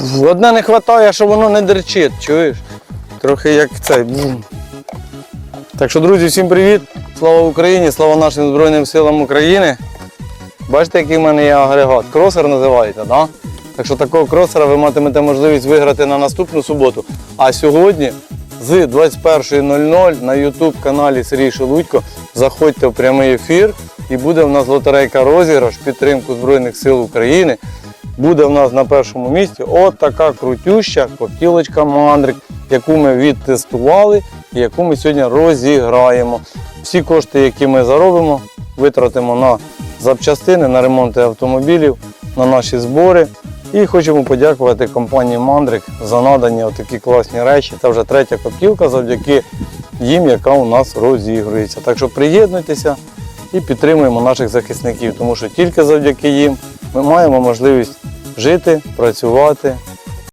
Одне не вистачає, що воно не дерчить, чуєш? Трохи як це. бум. Так що, друзі, всім привіт! Слава Україні, слава нашим Збройним силам України. Бачите, який в мене є агрегат? Кросер називається, да? Так що такого кросера ви матимете можливість виграти на наступну суботу. А сьогодні з 21.00 на YouTube каналі Сергій Шелудько заходьте в прямий ефір і буде в нас лотерейка розіграш підтримку Збройних сил України. Буде в нас на першому місці от така крутюща коптілочка мандрик, яку ми відтестували і яку ми сьогодні розіграємо. Всі кошти, які ми заробимо, витратимо на запчастини, на ремонти автомобілів, на наші збори. І хочемо подякувати компанії Мандрик за надані такі класні речі. Це вже третя коптілка завдяки їм, яка у нас розігрується. Так що приєднуйтеся і підтримуємо наших захисників, тому що тільки завдяки їм ми маємо можливість жити, працювати